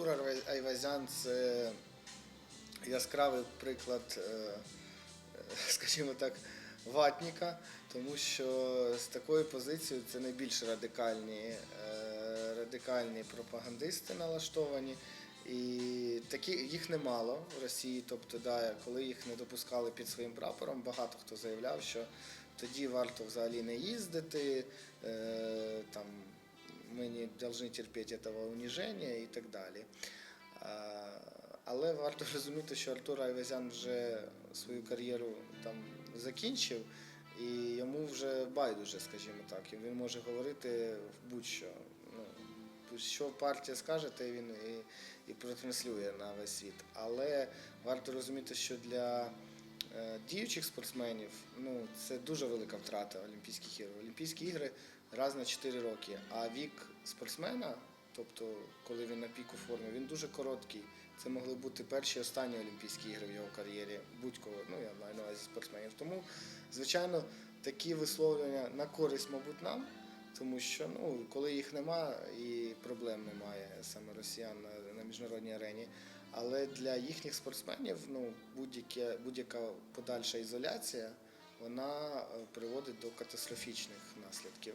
Артур Айвазян це яскравий приклад, е, е, скажімо так, ватніка, тому що з такою позицією це найбільш радикальні, е, радикальні пропагандисти налаштовані. І такі їх немало в Росії. Тобто, да, коли їх не допускали під своїм прапором, багато хто заявляв, що тоді варто взагалі не їздити, е, там ми не повинні терпіти цього уніження і так далі. Але варто розуміти, що Артур Айвазян вже свою кар'єру там закінчив, і йому вже байдуже, скажімо так. І він може говорити в будь-що. Ну, що партія скаже, те він і, і протранслює на весь світ. Але варто розуміти, що для діючих спортсменів ну, це дуже велика втрата Олімпійських ігор. Олімпійські ігри раз на 4 роки, а вік спортсмена, тобто коли він на піку форми, він дуже короткий. Це могли бути перші і останні Олімпійські ігри в його кар'єрі, будь-кого, ну я маю на увазі спортсменів. Тому, звичайно, такі висловлення на користь, мабуть, нам, тому що ну, коли їх нема і проблем немає саме росіян на, на міжнародній арені. Але для їхніх спортсменів ну, будь-яка будь-яка подальша ізоляція вона е, приводить до катастрофічних наслідків.